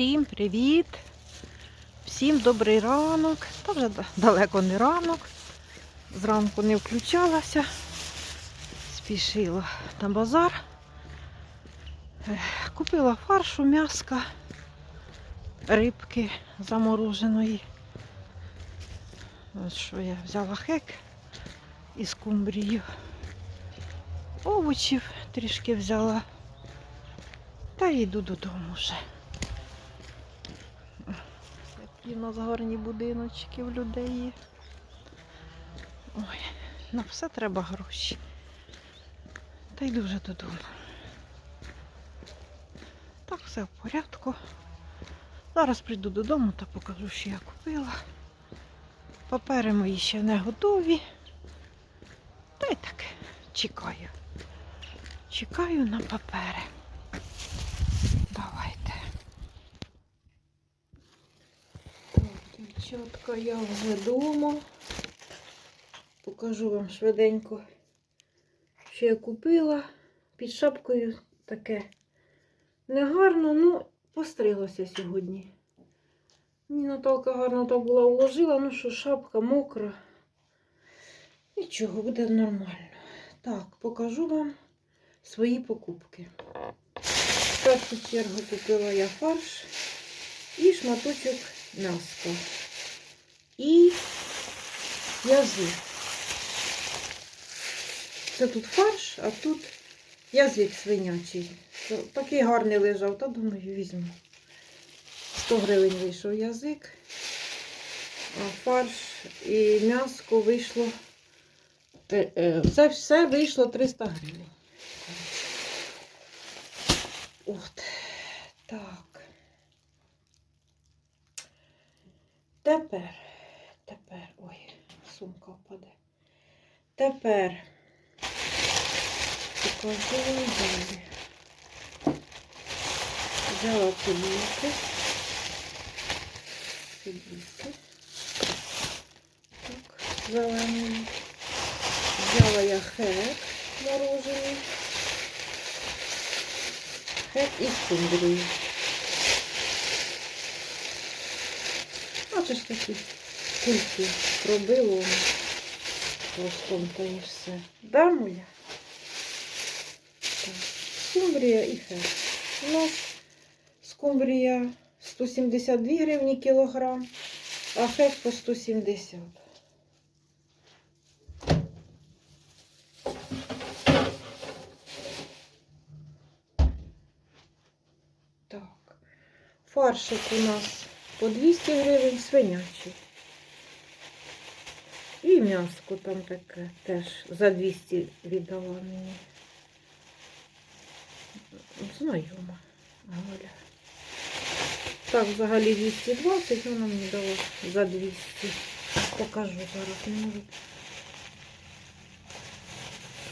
Всім привіт! Всім добрий ранок. Та вже далеко не ранок. Зранку не включалася. Спішила на базар. Купила фаршу, м'яска, рибки замороженої. Ось що я взяла хек із кумбрію. Овочів трішки взяла. Та йду додому вже. Які в нас гарні будиночки в людей. Ой, на все треба гроші. Та йду вже додому. Так, все в порядку. Зараз прийду додому та покажу, що я купила. Папери мої ще не готові. Та й так чекаю. Чекаю на папери. Давайте. Так, дівчатка, я вже вдома. Покажу вам швиденько, що я купила. Під шапкою таке негарно, ну, постриглася сьогодні. Мені Наталка гарно так була уложила, ну що шапка мокра. Нічого, буде нормально. Так, покажу вам свої покупки. В першу чергу купила я фарш і шматочок м'яска. І язик. Це тут фарш, а тут язик свинячий. Такий гарний лежав, та думаю, візьму. 100 гривень вийшов язик, а фарш і м'яско вийшло. е, е, Це все вийшло 300 гривень. От. Так. Тепер, тепер, ой, сумка впаде. Тепер покажу далі. Взяла цибульки. Цибульки. Так, зелений. Взяла я хек морожений. Хек із кумбрією. Оце ж такі кульки пробило і все. Да, моя? Скумбрія і хек. У нас скумбрія 172 гривні кілограм, а хек по 170. Так. Фаршик у нас по 200 гривень свинячий. І м'яско там таке теж за 200 віддала мені. Знайома Галя. Так, взагалі 220, вона мені дала за 200. Покажу зараз, не можу.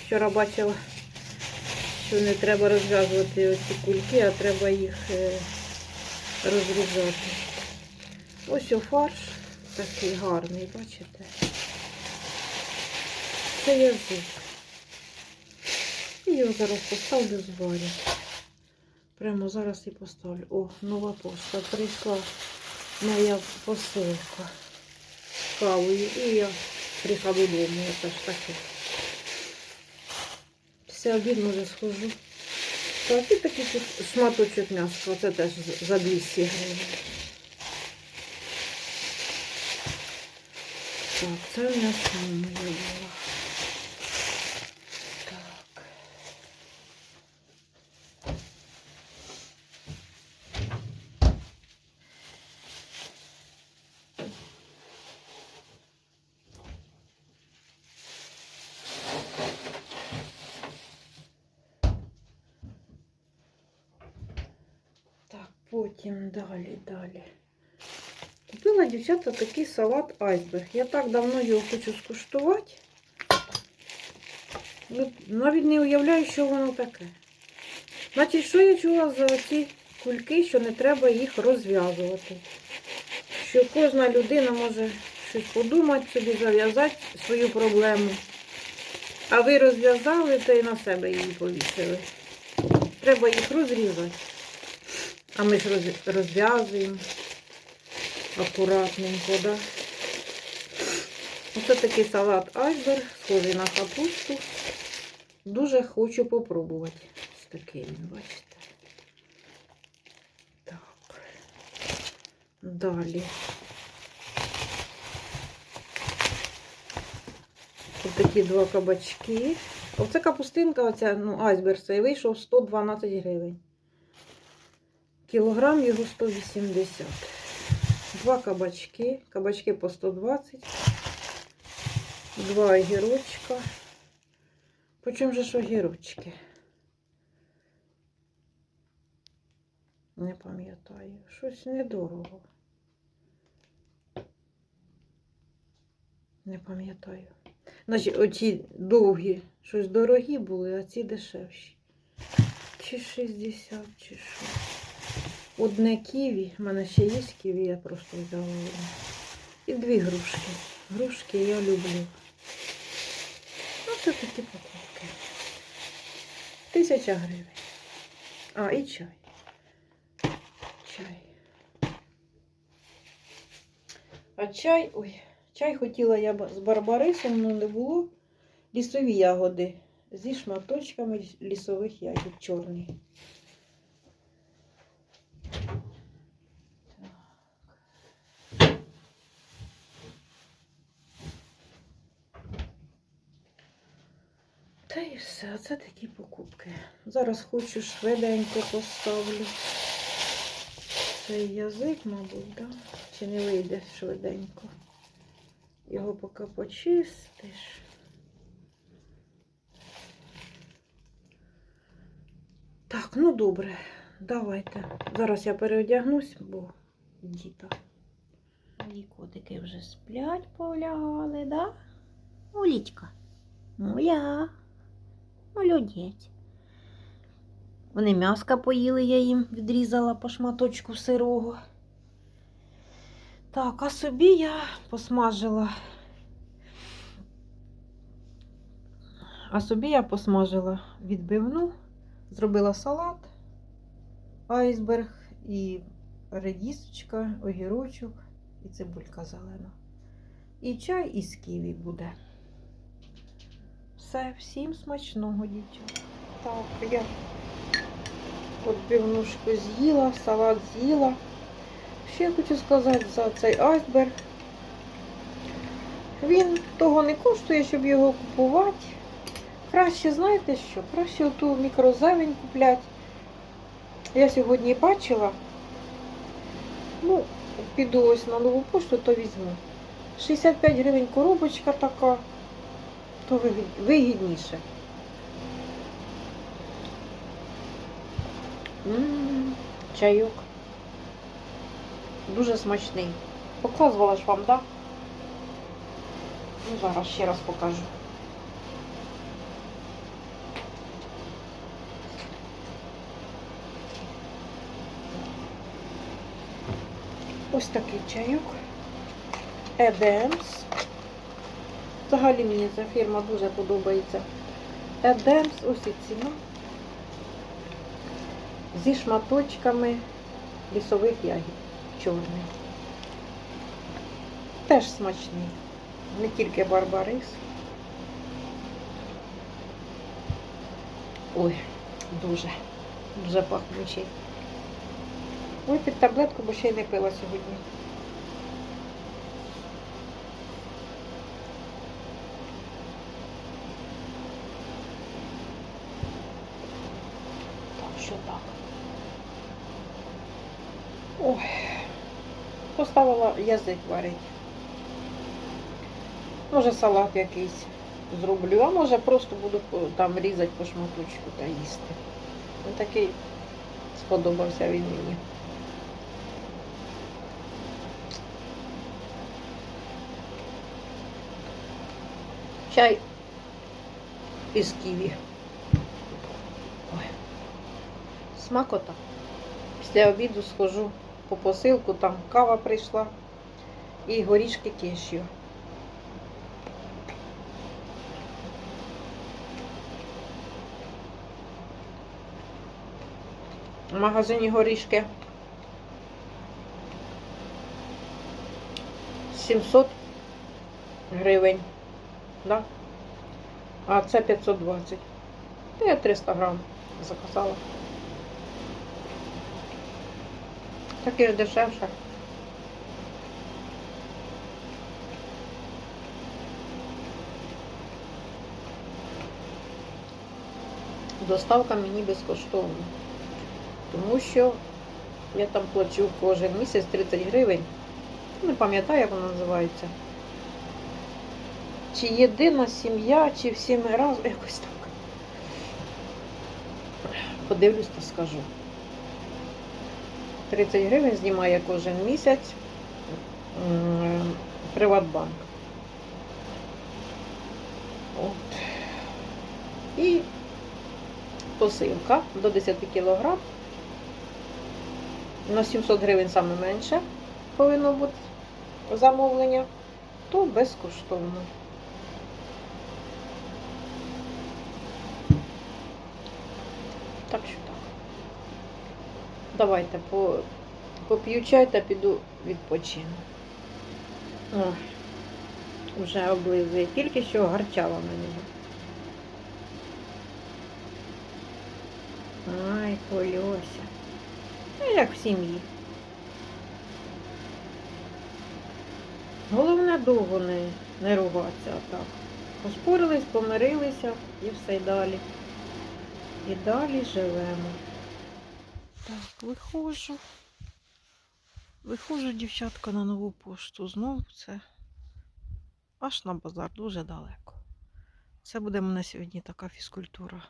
Вчора бачила, що не треба розв'язувати оці кульки, а треба їх е, розрізати. Ось о фарш такий гарний, бачите? Це язик. І його зараз поставлю зварю. Прямо зараз і поставлю. О, нова пошта. Прийшла моя посилка з кавою. І я прийшла додому. Це ж таке. Після обіду вже схожу. Так, і такий тут шматочок м'яска. Це теж за 200 гривень. Так, це м'ясо моє було. Так. Так, потім далі, далі. Купила дівчата такий салат айсберг. Я так давно його хочу скуштувати. Ну, навіть не уявляю, що воно таке. Значить, що я чула за ці кульки, що не треба їх розв'язувати. Що кожна людина може щось подумати, собі зав'язати свою проблему. А ви розв'язали та й на себе її повісили. Треба їх розрізати. А ми ж розв'язуємо акуратненько, да? Оце такий салат айсберг, схожий на капусту. Дуже хочу попробувати. Такий він, бачите. Так. Далі. Ось такі два кабачки. Оце капустинка, оця, ну, айсберг цей вийшов 112 гривень. Кілограм його 180. Два кабачки. Кабачки по 120. Два огірочка. По чому же ж огірочки? Не пам'ятаю. Щось недорого. Не пам'ятаю. Значить, оці довгі, щось дорогі були, а ці дешевші. Чи 60, чи що. Одне ківі, в мене ще є ківі, я просто взяла. І дві грушки. Грушки я люблю. Ну, це такі покупки. Тисяча гривень. А, і чай. Чай. А чай, ой, чай хотіла я з барбарисом, але не було. Лісові ягоди зі шматочками лісових ягід чорний. Та і все, а це такі покупки. Зараз хочу швиденько поставлю. Цей язик, мабуть, да? чи не вийде швиденько. Його поки почистиш. Так, ну добре, давайте. Зараз я переодягнусь, бо діта. Мої котики вже сплять, полягали, да? Улічка. Муля. Молодець. Вони м'яска поїли, я їм відрізала по шматочку сирого. Так, а собі я посмажила. А собі я посмажила відбивну, зробила салат, айсберг і редісочка, огірочок і цибулька зелена. І чай із ківі буде. Все, всім смачного, дівчата. Так, я відбивнушку з'їла, салат з'їла. Ще хочу сказати за цей айсберг. Він того не коштує, щоб його купувати. Краще, знаєте що? Краще оту мікрозелень купляти. Я сьогодні бачила. Ну, піду ось на нову пошту, то візьму. 65 гривень коробочка така, то вигідніше. М, Чайок. Дуже смачний. Показувала ж вам, так? Ну, зараз ще раз покажу. Ось такий чайок. Едемс. Взагалі мені ця фірма дуже подобається. Едемс, ось і ціна. Зі шматочками лісових ягід. Чорний. Теж смачний. Не тільки барбарис. Ой, дуже, дуже пахнучий. Ой, під таблетку, бо ще й не пила сьогодні. Що так. Ой, поставила язик варить. Може салат якийсь зроблю, а може просто буду там різати по шматочку та їсти. Ось такий сподобався він мені. Чай із ківі. смакота. Після обіду схожу по посилку, там кава прийшла і горішки кешю. В магазині горішки 700 гривень, да? а це 520. Та я 300 грам заказала. Таке ж дешевше. Доставка мені безкоштовна. Тому що я там плачу кожен місяць 30 гривень. Не пам'ятаю, як вона називається. Чи єдина сім'я, чи всі ми разом, якось так. Подивлюсь та скажу. 30 гривень знімає кожен місяць Приватбанк. От. І посилка до 10 кг. На 700 гривень саме менше повинно бути замовлення, то безкоштовно. Так що. Давайте по, поп'ю чай та піду відпочину. Ой, вже облизує, тільки що гарчала на нього. Ай, Кольося. Ну, як в сім'ї. Головне довго не, не ругатися так. Поспорились, помирилися і все й далі. І далі живемо. Так, виходжу. Виходжу, дівчатка, на нову пошту. Знову це аж на базар, дуже далеко. Це буде в мене сьогодні така фізкультура.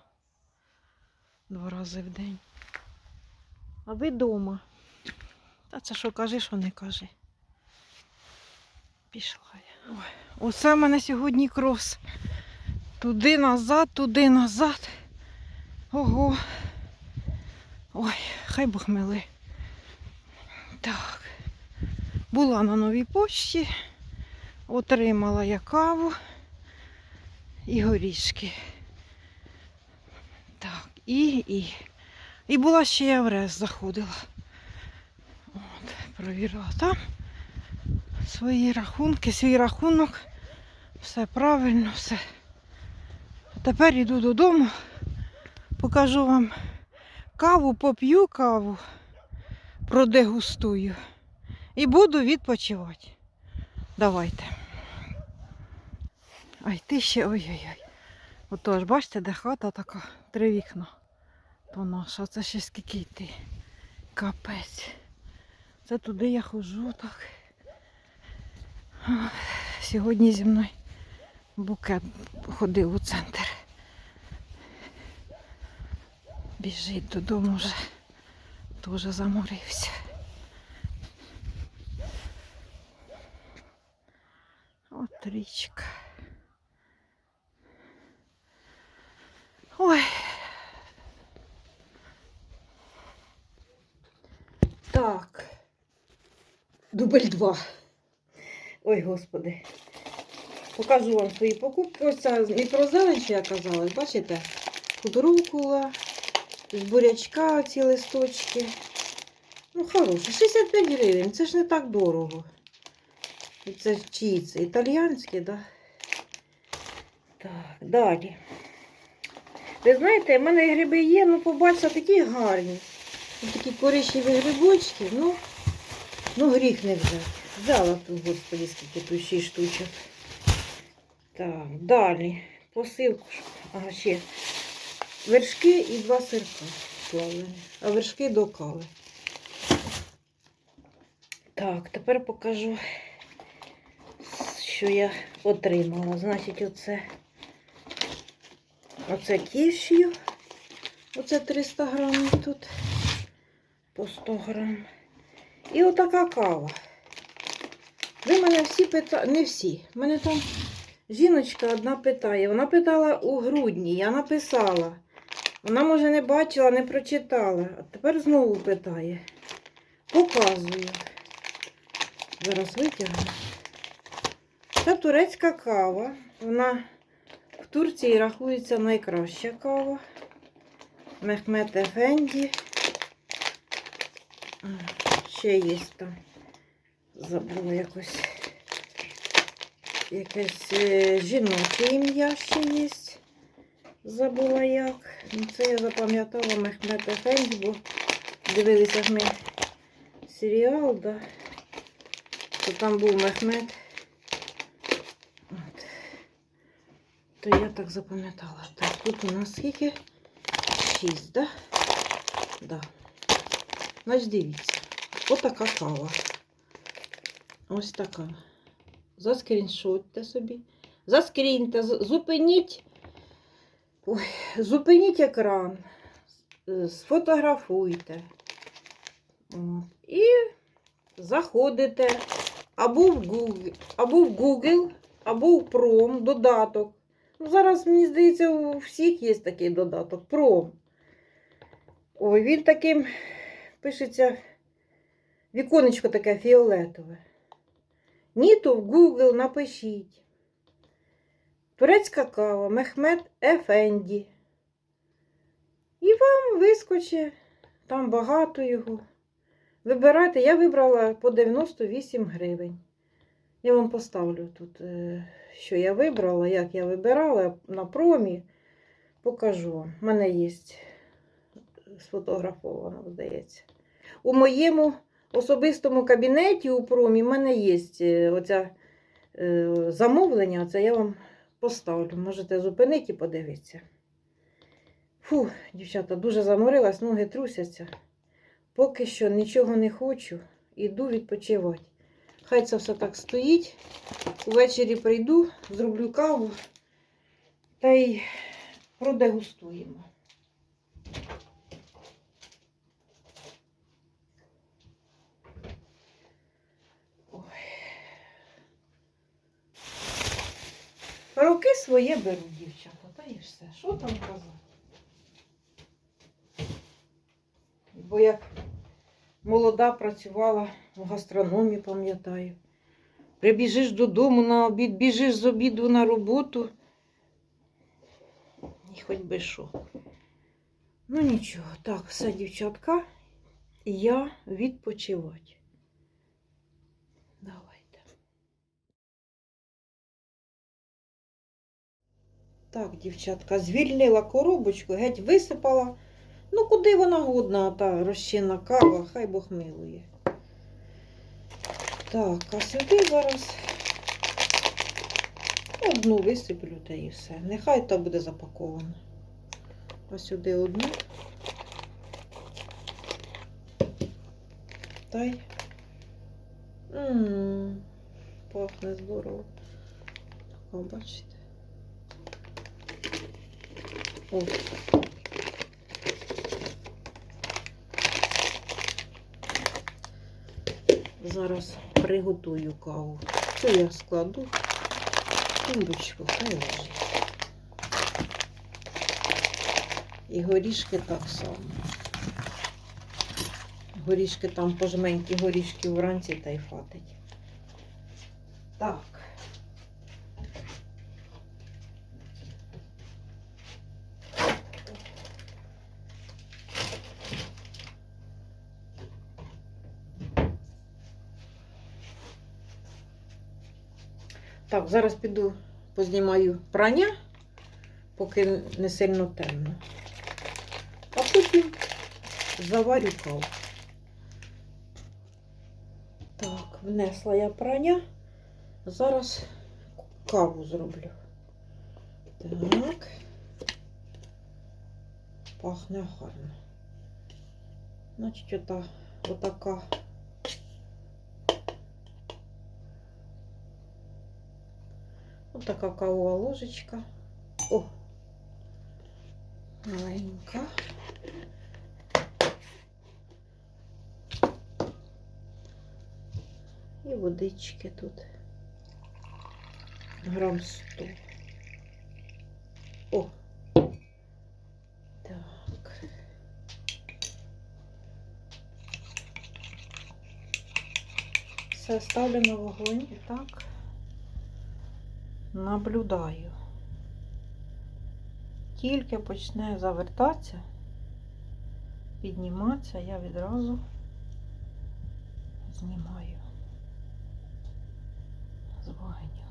Два рази в день. А ви вдома. Та це що кажи, що не кажи. Пішла я. Ой, оце в мене сьогодні крос. Туди назад, туди назад. Ого. Ой, хай Бог мили. Так. Була на новій пошті, отримала я каву і горішки. Так, і, і. І була ще я в РЕС заходила. От, провірила там свої рахунки, свій рахунок. Все правильно, все. Тепер йду додому, покажу вам каву, поп'ю каву, продегустую і буду відпочивати. Давайте. Ай, ти ще ой-ой-ой. Отож, бачите, де хата така, три вікна. То наша, це ще скільки йти. Капець. Це туди я ходжу так. Сьогодні зі мною букет ходив у центр. Біжить додому вже. Теж заморився. От річка. Ой. Так. Дубль два. Ой, господи. Покажу вам свої покупки. Ось це мікрозелень, що я казала. Бачите? Тут рукула, з бурячка ці листочки. Ну, хороше. 65 гривень. Це ж не так дорого. І Це чиї це? Італіянські, да? Так, далі. Ви знаєте, в мене гриби є, ну побачила такі гарні. Ось такі коричневі грибочки, ну, ну гріх не взяти. Взяла тут, господи, скільки тут шість штучок. Так, далі. Посилку. Ага, ще. Вершки і два сирка плавлені. А вершки до кави. Так, тепер покажу, що я отримала. Значить, оце. Оце кішю. Оце 300 грамів тут. По 100 грам. І отака кава. Ви мене всі питаєте, не всі. Мене там жіночка одна питає. Вона питала у грудні, я написала. Вона, може, не бачила, не прочитала. А тепер знову питає. Показую. Зараз витягну. Це турецька кава. Вона в Турції рахується найкраща кава. Мехмет Ефенді. Ще є там. Забула якось. якесь е, жіноче ім'я ще є. Забула як. Ну, Це я запам'ятала Мехмед Ефенді, бо дивилися ми серіал, да? то там був Мехмед. От. То я так запам'ятала. Так, тут у нас скільки? Шість, да? Да. Значить, дивіться. Отака кава. Ось така. Заскріншотьте собі. Заскріньте, зупиніть. Ой, зупиніть екран. Сфотографуйте. І заходите або в Google, або в Google, або в Prom додаток. Ну, зараз, мені здається, у всіх є такий додаток. Prom. Ой, він таким пишеться віконечко таке фіолетове. Ні, то в Google напишіть. Турецька кава, Мехмед Ефенді. І вам вискочить, там багато його. Вибирайте, я вибрала по 98 гривень. Я вам поставлю тут, е, що я вибрала, як я вибирала на промі. Покажу. У мене є сфотографовано, здається. У моєму особистому кабінеті у промі в мене є е, оця е, замовлення. Це я вам поставлю. Можете зупинити і подивитися. Фу, дівчата, дуже заморилась, ноги трусяться. Поки що нічого не хочу, іду відпочивати. Хай це все так стоїть. Увечері прийду, зроблю каву та й продегустуємо. Роки своє беру, дівчата, та і все. Що там казати? Бо як молода працювала в гастрономі, пам'ятаю. Прибіжиш додому на обід, біжиш з обіду на роботу. І хоч би що. Ну нічого, так, все, дівчатка, я відпочивати. Давайте. Так, дівчатка, звільнила коробочку, геть висипала. Ну, куди вона годна, та розчинна кава, хай Бог милує. Так, а сюди зараз одну висиплю та і все. Нехай то буде запаковано. А сюди одну. Та й. Пахне здорово. О, бачите. О, Зараз приготую каву. Це я складу в тумбочку, хай лежить. І горішки так само. Горішки там пожменькі горішки вранці та й фатить. Так. Зараз піду познімаю прання, поки не сильно темно. А потім заварю каву. Так, внесла я прання. Зараз каву зроблю. Так. Пахне гарно. Значить, ота, отака. Отака кавова ложечка. О! Маленька. І водички тут. Грам 100. О! Так. Все ставлю на вогонь так наблюдаю. Тільки почне завертатися, підніматися, я відразу знімаю з вогню.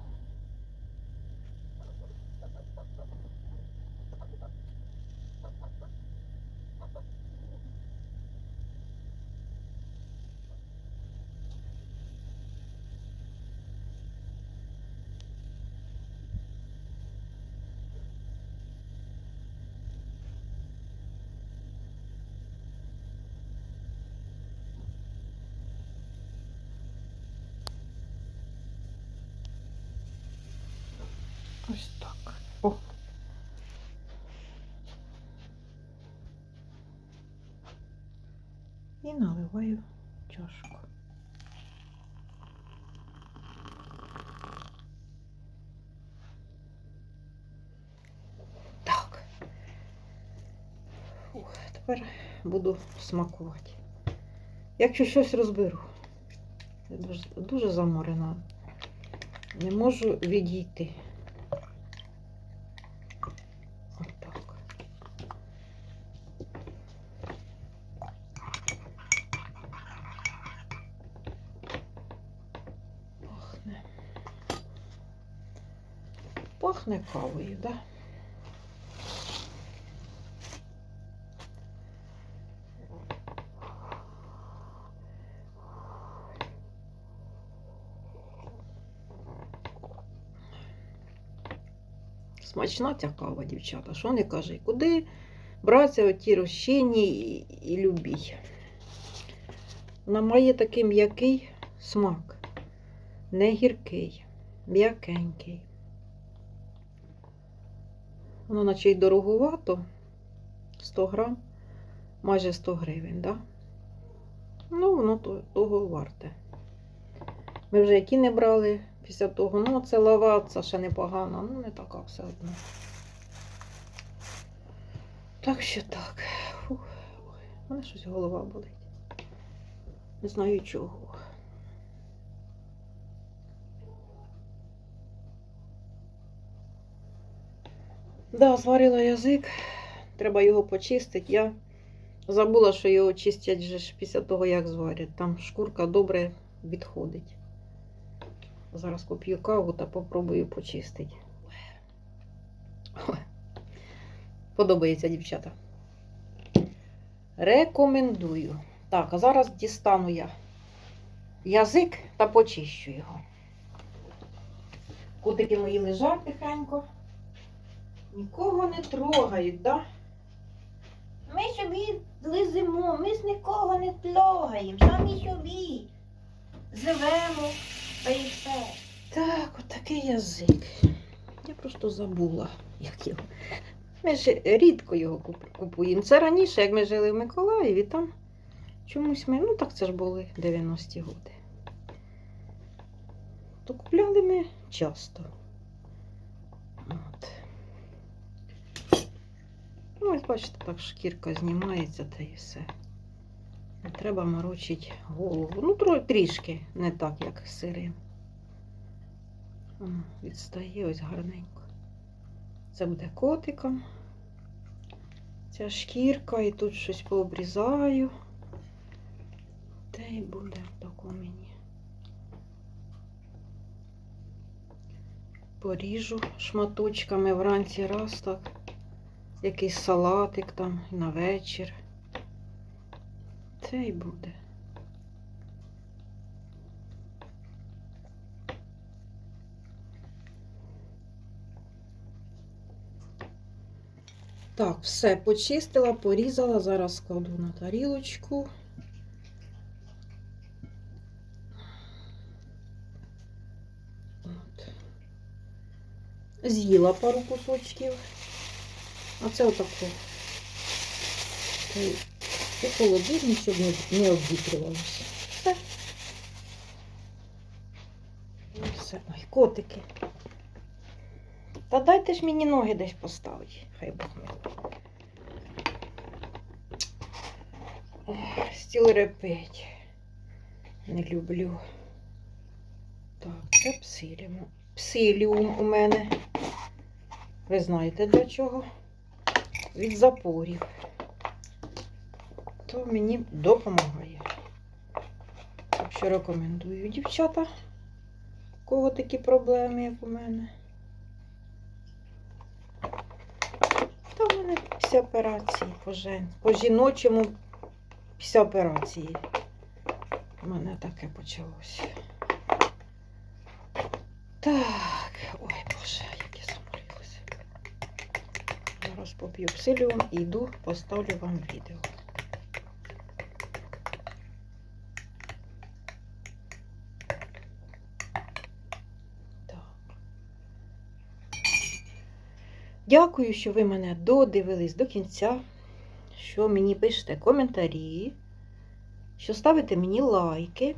Ось так. О. І наливаю чашку. Так. Ух, тепер буду смакувати. Якщо щось розберу. Дуже, дуже заморена. Не можу відійти. Отак. Пахне. Пахне кавою, да? Смачна ця кава, дівчата. Що не кажи? Куди брати оті розчинні і, і любі? Вона має такий м'який смак. Не гіркий, м'якенький. Воно наче й дороговато. 100 грам, майже 100 гривень, да? Ну, воно того варте. Ми вже які не брали після того. Ну, це лава, це ще непогана, ну не така все одно. Так що так. Фух. Ой, мене щось голова болить. Не знаю чого. Да, зварила язик. Треба його почистити. Я забула, що його чистять же ж після того, як зварять. Там шкурка добре відходить. Зараз поп'ю каву та попробую почистити. Подобається, дівчата. Рекомендую. Так, а зараз дістану я язик та почищу його. Котики мої лежать тихенько. Нікого не трогають, да? Ми собі лизимо, ми з нікого не трогаємо, самі собі. Живемо, та й все. Так, отакий язик. Я просто забула, як його. Ми ж рідко його купуємо. Це раніше, як ми жили в Миколаєві, там чомусь ми, ну так це ж були 90-ті роки. То купляли ми часто. От. Ну, ось бачите, так шкірка знімається та і все. Не треба морочити голову. Ну, трішки, не так, як сирим. Відстає ось гарненько. Це буде котиком. Ця шкірка і тут щось пообрізаю. Те й буде тако мені. Поріжу шматочками вранці раз так. Якийсь салатик там на вечір. Це й буде. Так, все почистила, порізала, зараз складу на тарілочку. З'їла пару кусочків. А це отако. Та й У холодильник, щоб не, обвітрювалося. Все. І все. Ой, котики. Та дайте ж мені ноги десь поставити. Хай Бог. Ох, Стіл репить. Не люблю. Так, це псиліум. Псиліум у мене. Ви знаєте для чого? Від запорів. То мені допомагає. Так що рекомендую, дівчата. У кого такі проблеми, як у мене. Та в мене після операції по, жен... по жіночому після операції. У мене таке почалося. Так, ой Боже, як я заморилася. Зараз поп'ю псиліум і йду, поставлю вам відео. Дякую, що ви мене додивились до кінця, що мені пишете коментарі, що ставите мені лайки,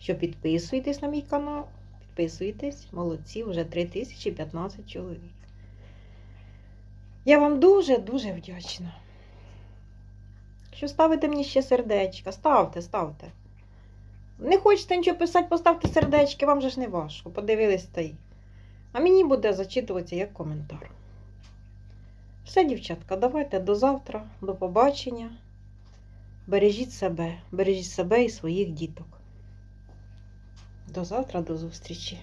що підписуєтесь на мій канал. Підписуйтесь, молодці, вже 3015 чоловік. Я вам дуже-дуже вдячна. Що ставите мені ще сердечка, ставте, ставте. Не хочете нічого писати, поставте сердечки, вам же ж не важко. Подивились та й. А мені буде зачитуватися як коментар. Все, дівчатка, давайте до завтра, до побачення. Бережіть себе, бережіть себе і своїх діток. До завтра, до зустрічі.